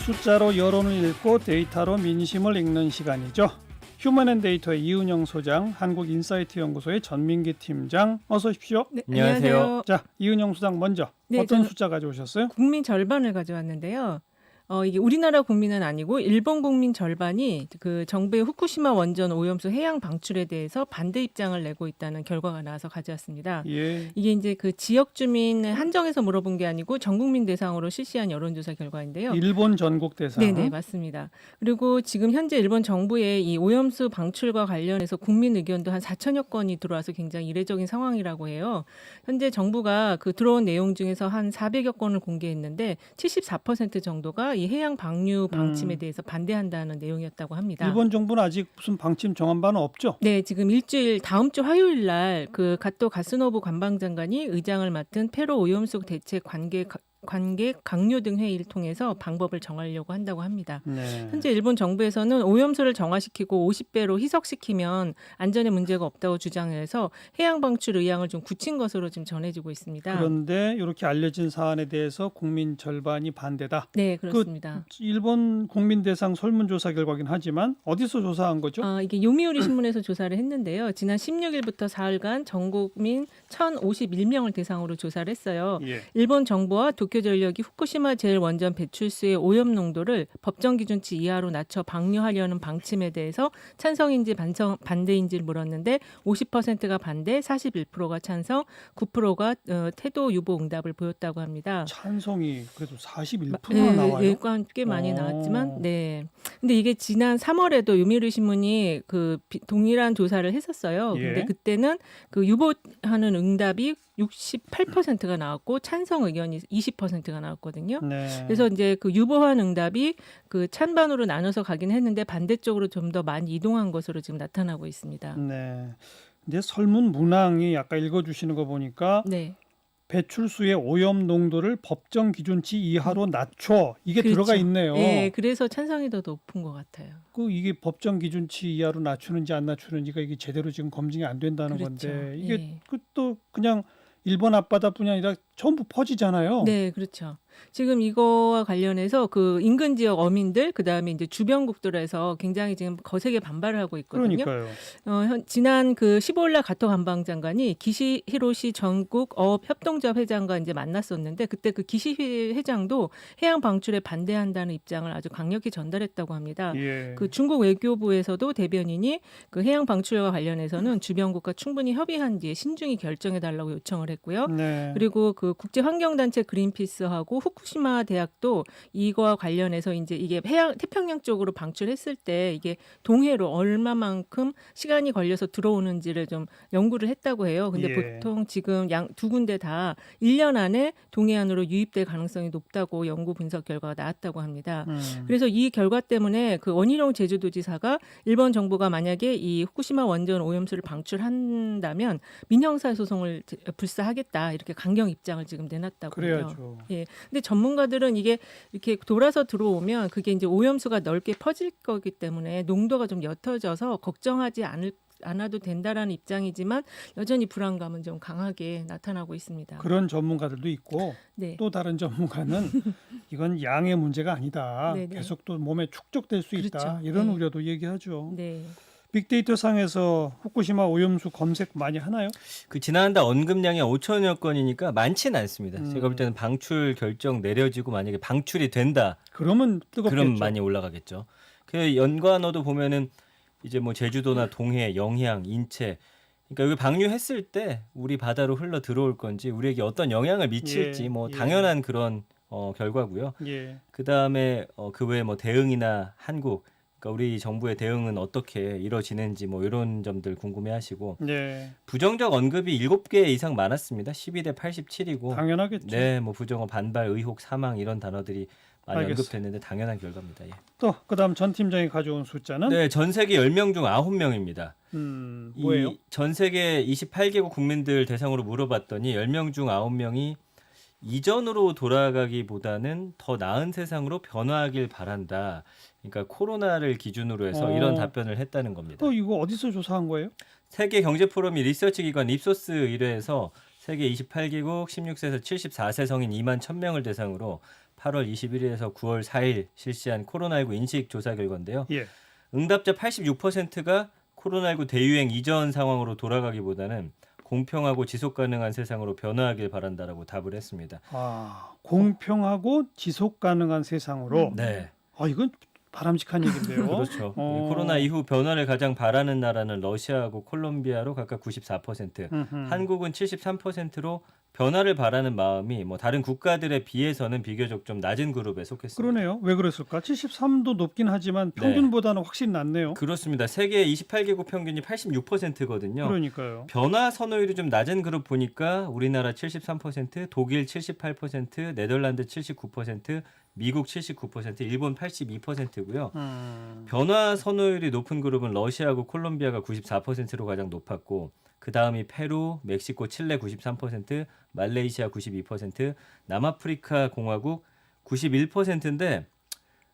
숫자로 여론을 읽고 데이터로 민심을 읽는 시간이죠. 휴먼앤데이터의 이은영 소장, 한국인사이트 연구소의 전민기 팀장, 어서 오십시오. 네, 안녕하세요. 자, 이은영 소장 먼저 네, 어떤 숫자 가져오셨어요? 국민 절반을 가져왔는데요. 어, 이게 우리나라 국민은 아니고 일본 국민 절반이 그 정부의 후쿠시마 원전 오염수 해양 방출에 대해서 반대 입장을 내고 있다는 결과가 나와서 가져왔습니다. 예. 이게 이제 그 지역 주민 한정해서 물어본 게 아니고 전 국민 대상으로 실시한 여론조사 결과인데요. 일본 전국 대상. 네네 맞습니다. 그리고 지금 현재 일본 정부의 이 오염수 방출과 관련해서 국민 의견도 한 4천여 건이 들어와서 굉장히 이례적인 상황이라고 해요. 현재 정부가 그 들어온 내용 중에서 한 400여 건을 공개했는데 74% 정도가 이 해양 방류 방침에 음. 대해서 반대한다는 내용이었다고 합니다. 일본 정부는 아직 무슨 방침 정한 바는 없죠? 네, 지금 일주일 다음 주 화요일 날 그 가토 가스노부 관방장관이 의장을 맡은 페로 오염수 대책 관계 관계 강요 등 회의를 통해서 방법을 정하려고 한다고 합니다. 네. 현재 일본 정부에서는 오염수를 정화시키고 50배로 희석시키면 안전에 문제가 없다고 주장해서 해양 방출 의향을 좀 굳힌 것으로 지금 전해지고 있습니다. 그런데 이렇게 알려진 사안에 대해서 국민 절반이 반대다. 네, 그렇습니다. 일본 국민 대상 설문조사 결과긴 하지만 어디서 조사한 거죠? 아, 이게 요미우리 신문에서 조사를 했는데요. 지난 16일부터 사흘간 전 국민 1,051명을 대상으로 조사를 했어요. 예. 일본 정부와 도쿄전력이 후쿠시마 제1원전 배출수의 오염 농도를 법정 기준치 이하로 낮춰 방류하려는 방침에 대해서 찬성인지 반성, 반대인지를 물었는데 50%가 반대, 41%가 찬성, 9%가 어, 태도 유보 응답을 보였다고 합니다. 찬성이 그래도 41%나 네, 나와요. 예, 꽤- 꽤 많이 어. 나왔지만, 네. 근데 이게 지난 3월에도 요미르 신문이 그 비- 동일한 조사를 했었어요. 예. 근데 그때는 그 유보하는 응답이 68%가 나왔고 찬성 의견이 20%가 나왔거든요. 네. 그래서 이제 그 유보한 응답이 그 찬반으로 나눠서 가긴 했는데 반대쪽으로 좀 더 많이 이동한 것으로 지금 나타나고 있습니다. 네. 근데 설문 문항이 아까 읽어주시는 거 보니까 네. 배출수의 오염 농도를 법정 기준치 이하로 낮춰 이게 그렇죠. 들어가 있네요. 네, 그래서 찬성이 더 높은 것 같아요. 그 이게 법정 기준치 이하로 낮추는지 안 낮추는지가 이게 제대로 지금 검증이 안 된다는 그렇죠. 건데 이게 예. 그또 그냥 일본 앞바다뿐이 아니라 전부 퍼지잖아요. 네, 그렇죠. 지금 이거와 관련해서 그 인근 지역 어민들 그다음에 이제 주변국들에서 굉장히 지금 거세게 반발을 하고 있거든요. 그러니까요. 어, 현, 지난 그 15일 날 가토 관방 장관이 기시 히로시 전국 어업 협동조합 회장과 이제 만났었는데 그때 그 기시 회장도 해양 방출에 반대한다는 입장을 아주 강력히 전달했다고 합니다. 예. 그 중국 외교부에서도 대변인이 그 해양 방출과 관련해서는 주변국과 충분히 협의한 뒤에 신중히 결정해 달라고 요청을 했고요. 네. 그리고 그 국제 환경 단체 그린피스하고 후쿠시마 대학도 이거와 관련해서 이제 이게 해양 태평양 쪽으로 방출했을 때 이게 동해로 얼마만큼 시간이 걸려서 들어오는지를 좀 연구를 했다고 해요. 근데 예. 보통 지금 양 두 군데 다 1년 안에 동해안으로 유입될 가능성이 높다고 연구 분석 결과가 나왔다고 합니다. 음. 그래서 이 결과 때문에 그 원희룡 제주도지사가 일본 정부가 만약에 이 후쿠시마 원전 오염수를 방출한다면 민형사 소송을 제- 불사하겠다 이렇게 강경 입장을 지금 내놨다고 해요. 그래야죠. 예. 근데 전문가들은 이게 이렇게 돌아서 들어오면 그게 이제 오염수가 넓게 퍼질 거기 때문에 농도가 좀 옅어져서 걱정하지 않을 않아도 된다라는 입장이지만 여전히 불안감은 좀 강하게 나타나고 있습니다. 그런 전문가들도 있고 네. 또 다른 전문가는 이건 양의 문제가 아니다. 네네. 계속 또 몸에 축적될 수 있다. 그렇죠. 이런 네. 우려도 얘기하죠. 네. 빅데이터 상에서 후쿠시마 오염수 검색 많이 하나요? 그 지난달 언급량이 5천여 건이니까 많지는 않습니다. 음. 제가 볼 때는 방출 결정 내려지고 만약에 방출이 된다, 그러면 뜨겁겠죠. 그럼 많이 올라가겠죠. 그 연관어도 보면은 이제 뭐 제주도나 동해, 영향, 인체, 그러니까 여기 방류했을 때 우리 바다로 흘러 들어올 건지 우리에게 어떤 영향을 미칠지 예, 뭐 예. 당연한 그런 어, 결과고요. 예. 그 다음에 어, 그 외에 뭐 대응이나 한국, 그러니까 우리 정부의 대응은 어떻게 이루어지는지 뭐 이런 점들 궁금해하시고 네. 부정적 언급이 7개 이상 많았습니다. 12대 87이고. 당연하겠죠. 네, 뭐 부정어, 반발, 의혹, 사망 이런 단어들이 많이 알겠어요. 언급됐는데 당연한 결과입니다. 예. 또 그다음 전 팀장이 가져온 숫자는 네, 전 세계 10명 중 9명입니다. 음, 뭐예요? 전 세계 28개국 국민들 대상으로 물어봤더니 10명 중 9명이 이전으로 돌아가기보다는 더 나은 세상으로 변화하길 바란다. 그러니까 코로나를 기준으로 해서 어. 이런 답변을 했다는 겁니다. 또 이거 어디서 조사한 거예요? 세계 경제 포럼이 리서치 기관 립소스 의뢰해서 세계 28개국 16세에서 74세 성인 2만 1000명을 대상으로 8월 21일에서 9월 4일 실시한 코로나19 인식 조사 결과인데요. 예. 응답자 86%가 코로나19 대유행 이전 상황으로 돌아가기보다는 공평하고 지속 가능한 세상으로 변화하길 바란다라고 답을 했습니다. 아, 공평하고 지속 가능한 세상으로. 네. 아, 이건 바람직한 얘기인데요. 그렇죠. 어. 이 코로나 이후 변화를 가장 바라는 나라는 러시아하고 콜롬비아로 각각 94%, 음흠. 한국은 73%로 변화를 바라는 마음이 뭐 다른 국가들에 비해서는 비교적 좀 낮은 그룹에 속했습니다. 그러네요. 왜 그랬을까? 73도 높긴 하지만 네. 평균보다는 확실히 낮네요. 그렇습니다. 세계 28개국 평균이 86%거든요. 그러니까요. 변화 선호율이 좀 낮은 그룹 보니까 우리나라 73%, 독일 78%, 네덜란드 79%, 미국 79%, 일본 82%고요. 음, 변화 선호율이 높은 그룹은 러시아하고 콜롬비아가 94%로 가장 높았고 그 다음이 페루, 멕시코, 칠레 93%, 말레이시아 92%, 남아프리카 공화국 91%인데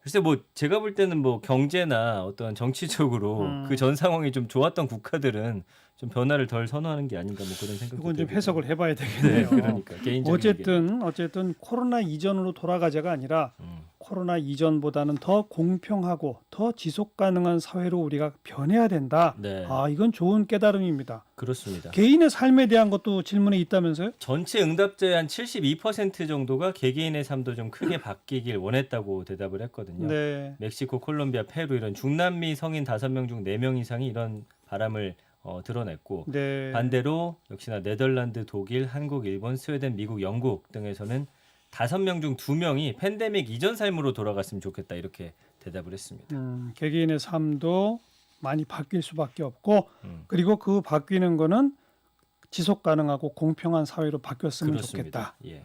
글쎄 뭐 제가 볼 때는 뭐 경제나 어떤 정치적으로 음. 그전 상황이 좀 좋았던 국가들은 좀 변화를 덜 선호하는 게 아닌가 뭐 그런 생각도 이건 좀 들고요. 해석을 해봐야 네, 되겠네요. 그러니까 개인적인 어쨌든 어쨌든 코로나 이전으로 돌아가자가 아니라 의견. 음, 코로나 이전보다는 더 공평하고 더 지속 가능한 사회로 우리가 변해야 된다. 네, 아, 이건 좋은 깨달음입니다. 그렇습니다. 개인의 삶에 대한 것도 질문에 있다면서요? 전체 응답자의 한 72% 정도가 개개인의 삶도 좀 크게 바뀌길 원했다고 대답을 했거든요. 네. 멕시코, 콜롬비아, 페루 이런 중남미 성인 5명 중 4명 이상이 이런 바람을 어, 드러냈고 네. 반대로 역시나 네덜란드, 독일, 한국, 일본, 스웨덴, 미국, 영국 등에서는 5명 중 2명이 팬데믹 이전 삶으로 돌아갔으면 좋겠다 이렇게 대답을 했습니다. 음, 개개인의 삶도 많이 바뀔 수밖에 없고 음, 그리고 그 바뀌는 거는 지속 가능하고 공평한 사회로 바뀌었으면 그렇습니다. 좋겠다. 예.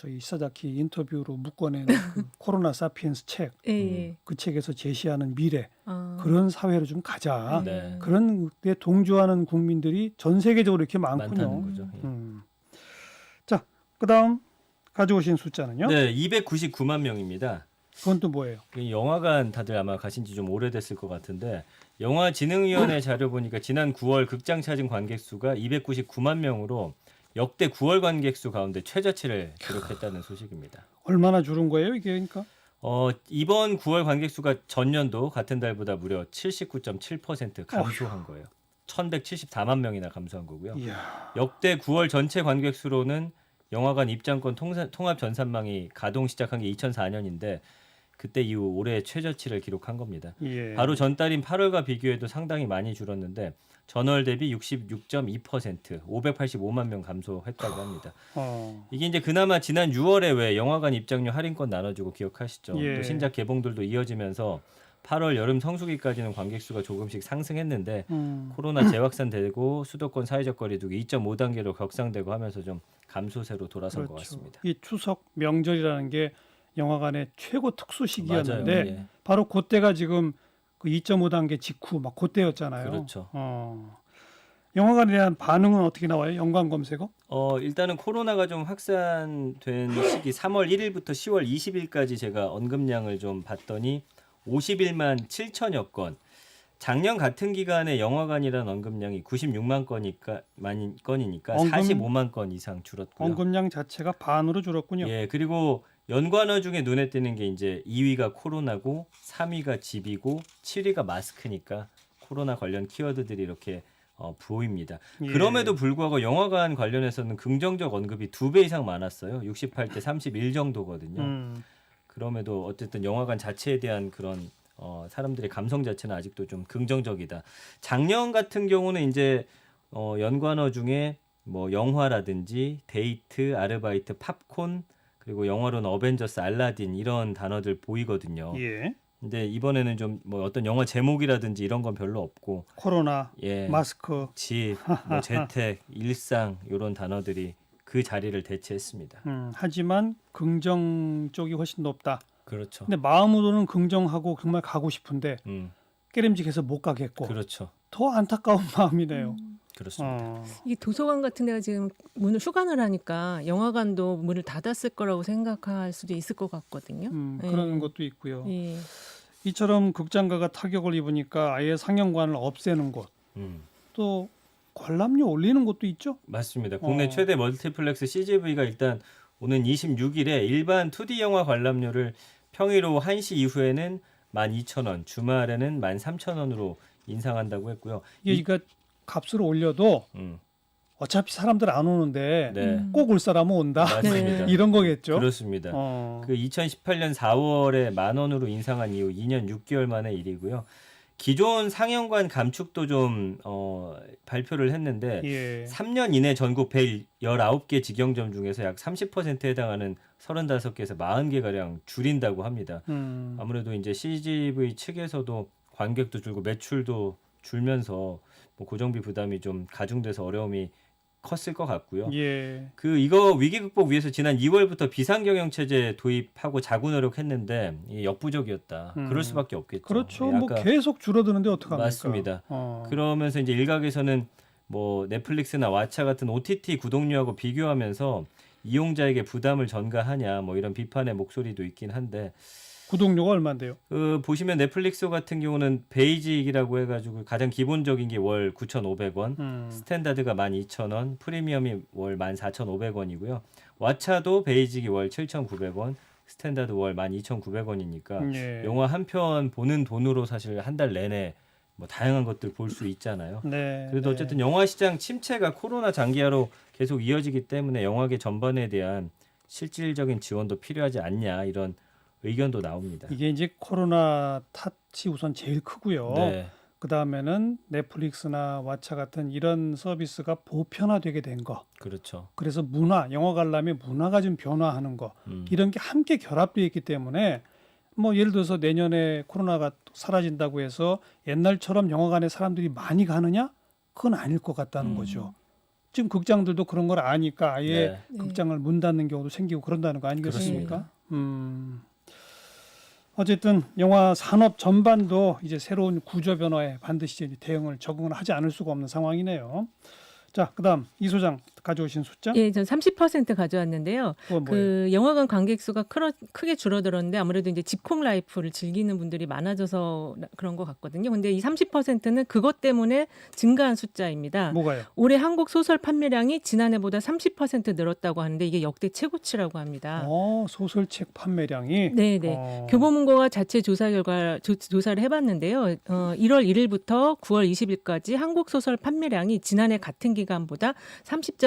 저희 이사자키 인터뷰로 묶어낸 그 코로나 사피엔스 책, 예, 음. 예. 그 책에서 제시하는 미래 아, 그런 사회로 좀 가자. 네. 그런 데 동조하는 국민들이 전 세계적으로 이렇게 많군요. 많다는 거죠. 예. 음. 자, 그다음 가져오신 숫자는요? 네, 299만 명입니다. 그건 또 뭐예요? 이 영화관 다들 아마 가신 지 좀 오래됐을 것 같은데 영화진흥위원회 자료 보니까 지난 9월 극장 찾은 관객 수가 299만 명으로 역대 9월 관객 수 가운데 최저치를 기록했다는 소식입니다. 얼마나 줄은 거예요, 이게 그러니까? 어, 이번 9월 관객 수가 전년도 같은 달보다 무려 79.7% 감소한 거예요. 1,174만 명이나 감소한 거고요. 이야. 역대 9월 전체 관객 수로는 영화관 입장권 통합 전산망이 가동 시작한 게 2004년인데 그때 이후 올해 최저치를 기록한 겁니다. 예. 바로 전달인 8월과 비교해도 상당히 많이 줄었는데 전월 대비 66.2% 585만 명 감소했다고 합니다. 어. 이게 이제 그나마 지난 6월에 왜 영화관 입장료 할인권 나눠주고 기억하시죠? 예. 또 신작 개봉들도 이어지면서 8월 여름 성수기까지는 관객 수가 조금씩 상승했는데 음. 코로나 재확산되고 수도권 사회적 거리두기 2.5 단계로 격상되고 하면서 좀 감소세로 돌아선 것 같습니다. 이 추석 명절이라는 게 영화관의 최고 특수 시기였는데 맞아요. 예. 바로 그때가 지금 그 2.5단계 직후 막 그때였잖아요. 그렇죠. 어. 영화관에 대한 반응은 어떻게 나와요? 연관 검색어? 어 일단은 코로나가 좀 확산된 시기 3월 1일부터 10월 20일까지 제가 언급량을 좀 봤더니 51만 7천여 건. 작년 같은 기간에 영화관이란 언급량이 96만 건이니까 만 건이니까 언급- 45만 건 이상 줄었고요. 언급량 자체가 반으로 줄었군요. 예, 그리고 연관어 중에 눈에 띄는 게 이제 2위가 코로나고 3위가 집이고 7위가 마스크니까 코로나 관련 키워드들이 이렇게 어, 보입니다. 예. 그럼에도 불구하고 영화관 관련해서는 긍정적 언급이 두 배 이상 많았어요. 68대 31 정도거든요. 음. 그럼에도 어쨌든 영화관 자체에 대한 그런 어, 사람들의 감성 자체는 아직도 좀 긍정적이다. 작년 같은 경우는 이제 어, 연관어 중에 뭐 영화라든지 데이트, 아르바이트, 팝콘 그리고 영어로는 어벤져스, 알라딘 이런 단어들 보이거든요. 예. 근데 이번에는 좀 뭐 어떤 영화 제목이라든지 이런 건 별로 없고 코로나, 예, 마스크. 집, 뭐 재택, 일상 이런 단어들이 그 자리를 대체했습니다. 음, 하지만 긍정 쪽이 훨씬 높다. 그렇죠. 근데 마음으로는 긍정하고 정말 가고 싶은데 음, 깨림직해서 못 가겠고 그렇죠. 더 안타까운 마음이네요. 그렇습니다. 어. 이게 도서관 같은 데가 지금 문을 휴관을 하니까 영화관도 문을 닫았을 거라고 생각할 수도 있을 것 같거든요. 음, 예. 그런 것도 있고요. 예. 이처럼 극장가가 타격을 입으니까 아예 상영관을 없애는 곳, 음. 또 관람료 올리는 곳도 있죠. 맞습니다. 국내 어. 최대 멀티플렉스 CGV가 일단 오는 26일에 일반 2D 영화 관람료를 평일 오후 1시 이후에는 12,000원, 주말에는 13,000원으로 인상한다고 했고요. 이게 이- 그러니까 값을 올려도 음, 어차피 사람들 안 오는데 네. 음. 꼭올 사람은 온다. 맞습니다. 네. 이런 거겠죠. 그렇습니다. 어. 그 2018년 4월에 만 원으로 인상한 이후 2년 6개월 만의 일이고요. 기존 상영관 감축도 좀 어, 발표를 했는데 예. 3년 이내 전국 119개 직영점 중에서 약 30%에 해당하는 35개에서 40개 가량 줄인다고 합니다. 음. 아무래도 이제 CGV 측에서도 관객도 줄고 매출도 줄면서 뭐 고정비 부담이 좀 가중돼서 어려움이 컸을 것 같고요. 예. 그 이거 위기 극복 위해서 지난 2월부터 비상 경영 체제 도입하고 자구 노력했는데 이게 역부족이었다. 음. 그럴 수밖에 없겠죠. 그렇죠. 예, 뭐 계속 줄어드는데 어떡합니까? 맞습니다. 어. 그러면서 이제 일각에서는 뭐 넷플릭스나 왓챠 같은 OTT 구독료하고 비교하면서 이용자에게 부담을 전가하냐 뭐 이런 비판의 목소리도 있긴 한데 구독료가 얼마인데요? 그 보시면 넷플릭스 같은 경우는 베이직이라고 해가지고 가장 기본적인 게 월 9,500원, 음. 스탠다드가 12,000원, 프리미엄이 월 14,500원이고요. 왓챠도 베이직이 월 7,900원, 스탠다드 월 12,900원이니까 예. 영화 한 편 보는 돈으로 사실 한 달 내내 뭐 다양한 것들 볼 수 있잖아요. 네. 그래도 네. 어쨌든 영화 시장 침체가 코로나 장기화로 계속 이어지기 때문에 영화계 전반에 대한 실질적인 지원도 필요하지 않냐 이런 의견도 나옵니다. 이게 이제 코로나 탓이 우선 제일 크고요. 네, 그 다음에는 넷플릭스나 왓챠 같은 이런 서비스가 보편화되게 된 거. 그렇죠. 그래서 문화, 영화 관람의 문화가 좀 변화하는 거. 음, 이런 게 함께 결합되어 있기 때문에 뭐 예를 들어서 내년에 코로나가 사라진다고 해서 옛날처럼 영화관에 사람들이 많이 가느냐? 그건 아닐 것 같다는 음. 거죠. 지금 극장들도 그런 걸 아니까 아예 네. 네. 극장을 문 닫는 경우도 생기고 그런다는 거 아니겠습니까? 그렇습니다. 음. 어쨌든 영화 산업 전반도 이제 새로운 구조 변화에 반드시 대응을 적응을 하지 않을 수가 없는 상황이네요. 자, 그다음 이 소장 가져오신 숫자 예, 전 30% 가져왔는데요. 그 영화관 관객 수가 크러, 크게 줄어들었는데 아무래도 이제 집콕 라이프를 즐기는 분들이 많아져서 나- 그런 것 같거든요. 근데 이 30%는 그것 때문에 증가한 숫자입니다. 뭐가요? 올해 한국 소설 판매량이 지난해보다 30% 늘었다고 하는데 이게 역대 최고치라고 합니다. 어, 소설책 판매량이 네, 네. 어, 교보문고가 자체 조사 결과 조, 조사를 해 봤는데요. 어, 1월 1일부터 9월 20일까지 한국 소설 판매량이 지난해 같은 기간보다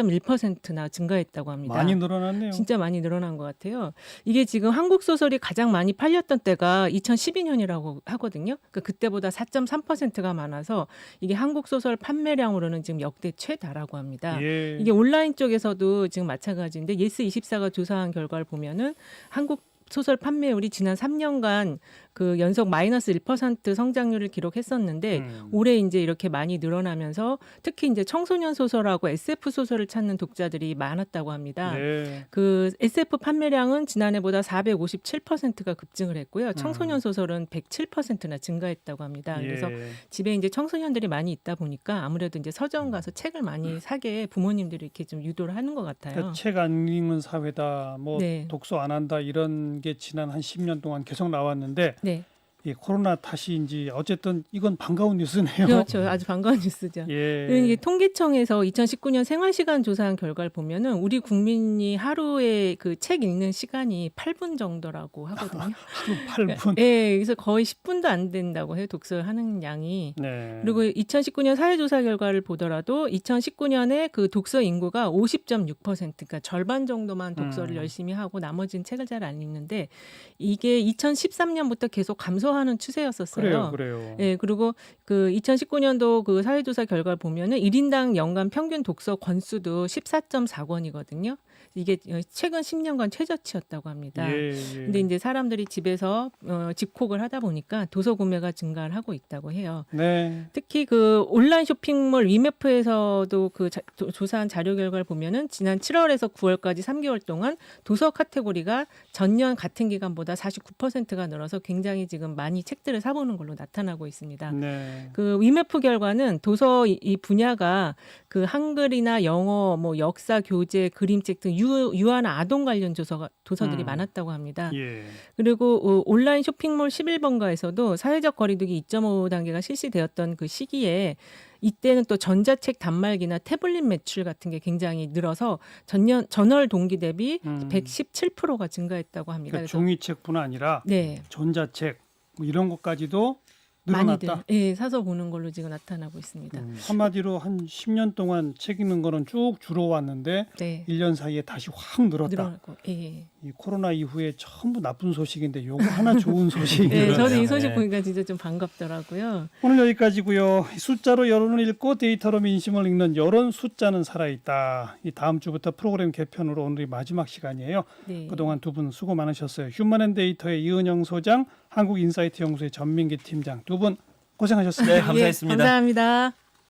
30.1%나 증가했다고 합니다. 많이 늘어났네요. 진짜 많이 늘어난 것 같아요. 이게 지금 한국 소설이 가장 많이 팔렸던 때가 2012년이라고 하거든요. 그러니까 그때보다 4.3%가 많아서 이게 한국 소설 판매량으로는 지금 역대 최다라고 합니다. 예. 이게 온라인 쪽에서도 지금 마찬가지인데 예스24가 조사한 결과를 보면은 한국 소설 판매율이 지난 3년간 그 연속 마이너스 1% 성장률을 기록했었는데 음. 올해 이제 이렇게 많이 늘어나면서 특히 이제 청소년 소설하고 SF 소설을 찾는 독자들이 많았다고 합니다. 네. 그 SF 판매량은 지난해보다 457%가 급증을 했고요. 음. 청소년 소설은 107%나 증가했다고 합니다. 그래서 예. 집에 이제 청소년들이 많이 있다 보니까 아무래도 이제 서점 가서 책을 많이 사게 부모님들이 이렇게 좀 유도를 하는 것 같아요. 그러니까 책안 읽는 사회다, 뭐 네. 독서 안 한다 이런 게 지난 한 10년 동안 계속 나왔는데 네, 이 코로나 탓인지 어쨌든 이건 반가운 뉴스네요. 그렇죠. 아주 반가운 뉴스죠. 예. 통계청에서 2019년 생활시간 조사한 결과를 보면은 우리 국민이 하루에 그 책 읽는 시간이 8분 정도라고 하거든요. 하루 8분. 예, 그래서 거의 10분도 안 된다고 해요. 독서를 하는 양이. 네. 그리고 2019년 사회조사 결과를 보더라도 2019년에 그 독서 인구가 50.6% 그러니까 절반 정도만 독서를 음. 열심히 하고 나머지는 책을 잘 안 읽는데 이게 2013년부터 계속 감소 하는 추세였었어요. 그래요, 그래요. 예, 그리고 그 2019년도 그 사회조사 결과를 보면은 1인당 연간 평균 독서 권수도 14.4권이거든요. 이게 최근 10년간 최저치였다고 합니다. 예, 예. 근데 이제 사람들이 집에서 어, 집콕을 하다 보니까 도서 구매가 증가를 하고 있다고 해요. 네. 특히 그 온라인 쇼핑몰 위메프에서도 그 자- 조- 조사한 자료 결과를 보면은 지난 7월에서 9월까지 3개월 동안 도서 카테고리가 전년 같은 기간보다 49%가 늘어서 굉장히 지금 많이 책들을 사보는 걸로 나타나고 있습니다. 네. 그 위메프 결과는 도서 이, 이 분야가 그 한글이나 영어, 뭐 역사, 교재, 그림책 등 유, 유아나 아동 관련 조서가, 도서들이 음. 많았다고 합니다. 예. 그리고 어, 온라인 쇼핑몰 11번가에서도 사회적 거리두기 2.5 단계가 실시되었던 그 시기에 이때는 또 전자책 단말기나 태블릿 매출 같은 게 굉장히 늘어서 전년 전월 동기 대비 음. 117%가 증가했다고 합니다. 그러니까 종이책뿐 아니라 네. 전자책 뭐 이런 것까지도 많이들 늘어났다. 예, 사서 보는 걸로 지금 나타나고 있습니다. 음, 한마디로 한 10년 동안 책 읽는 거는 쭉 줄어왔는데 네. 1년 사이에 다시 확 늘었다. 늘어나고 예. 이 코로나 이후에 전부 나쁜 소식인데 요거 하나 좋은 소식이네요. 네, 그러네요. 이 소식 네. 보니까 진짜 좀 반갑더라고요. 오늘 여기까지고요. 숫자로 여론을 읽고 데이터로 민심을 읽는 여론 숫자는 살아있다. 이 다음 주부터 프로그램 개편으로 오늘이 마지막 시간이에요. 네. 그동안 두 분 수고 많으셨어요. 휴먼앤데이터의 이은영 소장, 한국인사이트 연구소의 전민기 팀장 두 분 고생하셨습니다. 네, 감사했습니다. 예, 감사합니다.